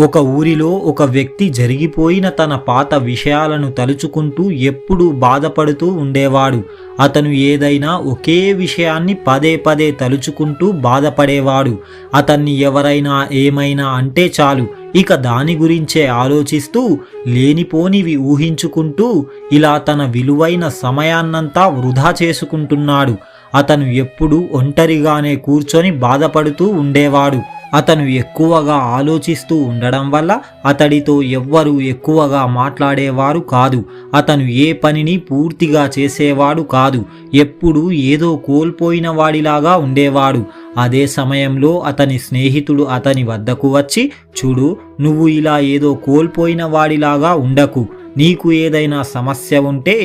ఒక ఊరిలో ఒక వ్యక్తి జరిగిపోయిన తన పాత విషయాలను తలుచుకుంటూ ఎప్పుడూ బాధపడుతూ ఉండేవాడు. అతను ఏదైనా ఒకే విషయాన్ని పదే పదే తలుచుకుంటూ బాధపడేవాడు. అతన్ని ఎవరైనా ఏమైనా అంటే చాలు ఇక దాని గురించే ఆలోచిస్తూ లేనిపోనివి ఊహించుకుంటూ ఇలా తన విలువైన సమయాన్నంతా వృధా చేసుకుంటున్నాడు. అతను ఎప్పుడూ ఒంటరిగానే కూర్చొని బాధపడుతూ ఉండేవాడు. అతను ఎక్కువగా ఆలోచిస్తూ ఉండడం వల్ల అతడితో ఎవ్వరూ ఎక్కువగా మాట్లాడేవారు కాదు. అతను ఏ పనిని పూర్తిగా చేసేవాడు కాదు. ఎప్పుడూ ఏదో కోల్పోయిన వాడిలాగా ఉండేవాడు. అదే సమయంలో అతని స్నేహితుడు అతని వద్దకు వచ్చి చూడు నువ్వు ఇలా ఏదో కోల్పోయిన వాడిలాగా ఉండకు. నీకు ఏదైనా సమస్య ఉంటే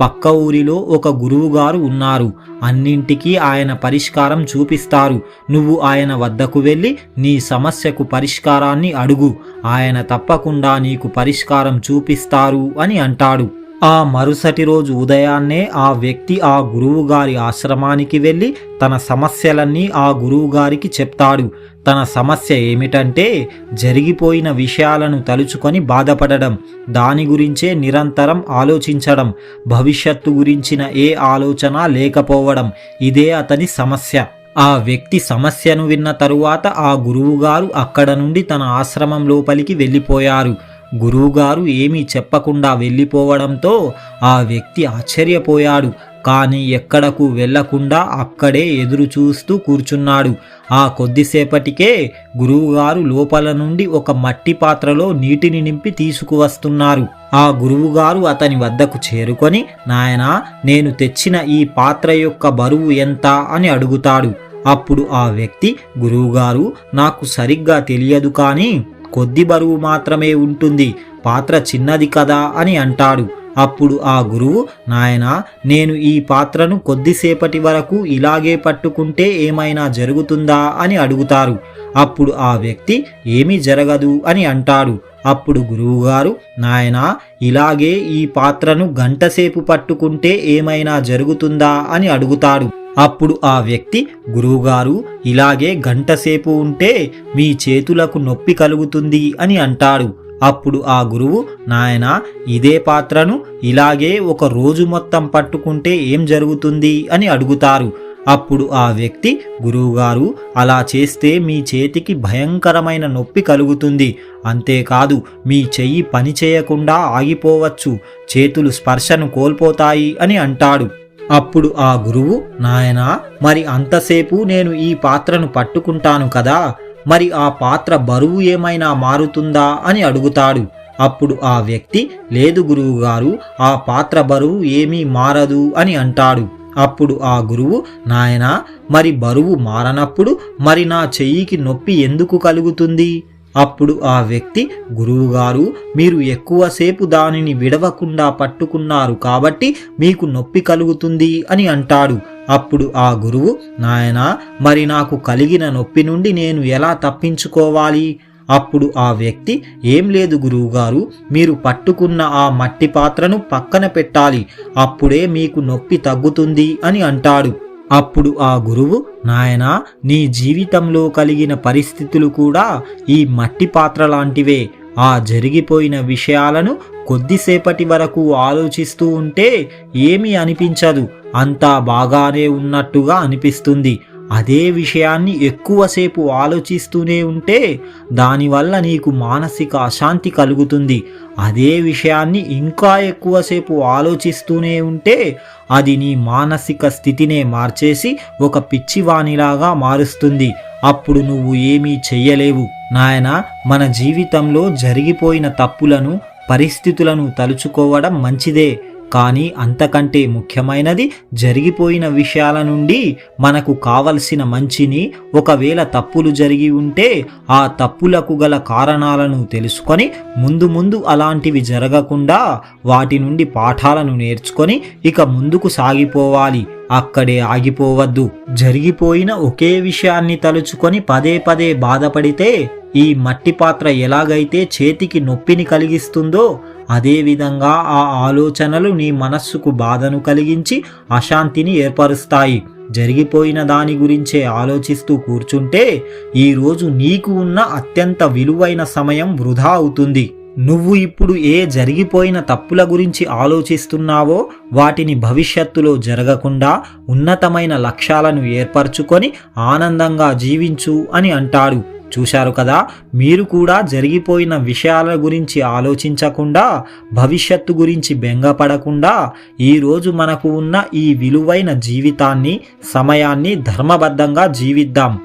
పక్క ఊరిలో ఒక గురువుగారు ఉన్నారు. అన్నింటికీ ఆయన పరిష్కారం చూపిస్తారు. నువ్వు ఆయన వద్దకు వెళ్ళి నీ సమస్యకు పరిష్కారాన్ని అడుగు. ఆయన తప్పకుండా నీకు పరిష్కారం చూపిస్తారు అని అంటాడు. ఆ మరుసటి రోజు ఉదయాన్నే ఆ వ్యక్తి ఆ గురువుగారి ఆశ్రమానికి వెళ్ళి తన సమస్యలన్నీ ఆ గురువుగారికి చెప్తాడు. తన సమస్య ఏమిటంటే జరిగిపోయిన విషయాలను తలుచుకొని బాధపడడం దాని గురించే నిరంతరం ఆలోచించడం భవిష్యత్తు గురించిన ఏ ఆలోచన లేకపోవడం ఇదే అతని సమస్య. ఆ వ్యక్తి సమస్యను విన్న తరువాత ఆ గురువుగారు అక్కడ నుండి తన ఆశ్రమం లోపలికి వెళ్ళిపోయారు. గురువుగారు ఏమీ చెప్పకుండా వెళ్ళిపోవడంతో ఆ వ్యక్తి ఆశ్చర్యపోయాడు. కానీ ఎక్కడకు వెళ్ళకుండా అక్కడే ఎదురు చూస్తూ కూర్చున్నాడు. ఆ కొద్దిసేపటికే గురువుగారు లోపల నుండి ఒక మట్టి పాత్రలో నీటిని నింపి తీసుకువస్తున్నారు. ఆ గురువుగారు అతని వద్దకు చేరుకొని నాయనా నేను తెచ్చిన ఈ పాత్ర యొక్క బరువు ఎంత? అని అడుగుతాడు. అప్పుడు ఆ వ్యక్తి గురువుగారు నాకు సరిగ్గా తెలియదు కానీ కొద్ది బరువు మాత్రమే ఉంటుంది. పాత్ర చిన్నది కదా అని అంటాడు. అప్పుడు ఆ గురువు నాయనా నేను ఈ పాత్రను కొద్దిసేపటి వరకు ఇలాగే పట్టుకుంటే ఏమైనా జరుగుతుందా? అని అడుగుతారు. అప్పుడు ఆ వ్యక్తి ఏమీ జరగదు అని అంటాడు. అప్పుడు గురువుగారు నాయనా ఇలాగే ఈ పాత్రను గంటసేపు పట్టుకుంటే ఏమైనా జరుగుతుందా? అని అడుగుతాడు. అప్పుడు ఆ వ్యక్తి గురువుగారు ఇలాగే గంటసేపు ఉంటే మీ చేతులకు నొప్పి కలుగుతుంది అని అంటాడు. అప్పుడు ఆ గురువు నాయన ఇదే పాత్రను ఇలాగే ఒక రోజు మొత్తం పట్టుకుంటే ఏం జరుగుతుంది? అని అడుగుతారు. అప్పుడు ఆ వ్యక్తి గురువుగారు అలా చేస్తే మీ చేతికి భయంకరమైన నొప్పి కలుగుతుంది. అంతేకాదు మీ చెయ్యి పని చేయకుండా ఆగిపోవచ్చు. చేతులు స్పర్శను కోల్పోతాయి అని అంటాడు. అప్పుడు ఆ గురువు నాయనా మరి అంతసేపు నేను ఈ పాత్రను పట్టుకుంటాను కదా మరి ఆ పాత్ర బరువు ఏమైనా మారుతుందా అని అడుగుతాడు. అప్పుడు ఆ వ్యక్తి లేదు గురువుగారు ఆ పాత్ర బరువు ఏమీ మారదు అని అంటాడు. అప్పుడు ఆ గురువు నాయనా మరి బరువు మారనప్పుడు మరి నా చెయ్యికి నొప్పి ఎందుకు కలుగుతుంది? అప్పుడు ఆ వ్యక్తి గురువుగారు మీరు ఎక్కువసేపు దానిని విడవకుండా పట్టుకున్నారు కాబట్టి మీకు నొప్పి కలుగుతుంది అని అంటాడు. అప్పుడు ఆ గురువు నాయనా మరి నాకు కలిగిన నొప్పి నుండి నేను ఎలా తప్పించుకోవాలి? అప్పుడు ఆ వ్యక్తి ఏం లేదు గురువుగారు మీరు పట్టుకున్న ఆ మట్టి పాత్రను పక్కన పెట్టాలి అప్పుడే మీకు నొప్పి తగ్గుతుంది అని అంటాడు. అప్పుడు ఆ గురువు నాయనా నీ జీవితంలో కలిగిన పరిస్థితులు కూడా ఈ మట్టి పాత్ర లాంటివే. ఆ జరిగిపోయిన విషయాలను కొద్దిసేపటి వరకు ఆలోచిస్తూ ఉంటే ఏమీ అనిపించదు. అంతా బాగానే ఉన్నట్టుగా అనిపిస్తుంది. అదే విషయాన్ని ఎక్కువసేపు ఆలోచిస్తూనే ఉంటే దానివల్ల నీకు మానసిక అశాంతి కలుగుతుంది. అదే విషయాన్ని ఇంకా ఎక్కువసేపు ఆలోచిస్తూనే ఉంటే అది నీ మానసిక స్థితినే మార్చేసి ఒక పిచ్చివాణిలాగా మారుస్తుంది. అప్పుడు నువ్వు ఏమీ చెయ్యలేవు. నాయన మన జీవితంలో జరిగిపోయిన తప్పులను పరిస్థితులను తలుచుకోవడం మంచిదే. కానీ అంతకంటే ముఖ్యమైనది జరిగిపోయిన విషయాల నుండి మనకు కావలసిన మంచిని ఒకవేళ తప్పులు జరిగి ఉంటే ఆ తప్పులకు గల కారణాలను తెలుసుకొని ముందు ముందు అలాంటివి జరగకుండా వాటి నుండి పాఠాలను నేర్చుకొని ఇక ముందుకు సాగిపోవాలి. అక్కడే ఆగిపోవద్దు. జరిగిపోయిన ఒకే విషయాన్ని తలుచుకొని పదే పదే బాధపడితే ఈ మట్టి పాత్ర ఎలాగైతే చేతికి నొప్పిని కలిగిస్తుందో అదేవిధంగా ఆ ఆలోచనలు నీ మనస్సుకు బాధను కలిగించి అశాంతిని ఏర్పరుస్తాయి. జరిగిపోయిన దాని గురించే ఆలోచిస్తూ కూర్చుంటే ఈరోజు నీకు ఉన్న అత్యంత విలువైన సమయం వృధా అవుతుంది. నువ్వు ఇప్పుడు ఏ జరిగిపోయిన తప్పుల గురించి ఆలోచిస్తున్నావో వాటిని భవిష్యత్తులో జరగకుండా ఉన్నతమైన లక్ష్యాలను ఏర్పరచుకొని ఆనందంగా జీవించు అని అంటాడు. చూశారు కదా? మీరు కూడా జరిగిపోయిన విషయాల గురించి ఆలోచించకుండా భవిష్యత్తు గురించి బెంగపడకుండా ఈరోజు మనకు ఉన్న ఈ విలువైన జీవితాన్ని సమయాన్ని ధర్మబద్ధంగా జీవిద్దాం.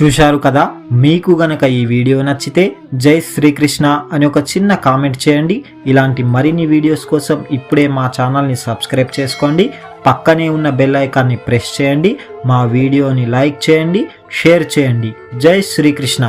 చూశారు కదా? మీకు గనక ఈ వీడియో నచ్చితే జై శ్రీకృష్ణ అని ఒక చిన్న కామెంట్ చేయండి. ఇలాంటి మరిన్ని వీడియోస్ కోసం ఇప్పుడే మా ఛానల్ని సబ్స్క్రైబ్ చేసుకోండి. పక్కనే ఉన్న బెల్ ఐకాన్ని ప్రెస్ చేయండి మా వీడియోని లైక్ చేయండి షేర్ చేయండి. జై శ్రీకృష్ణ.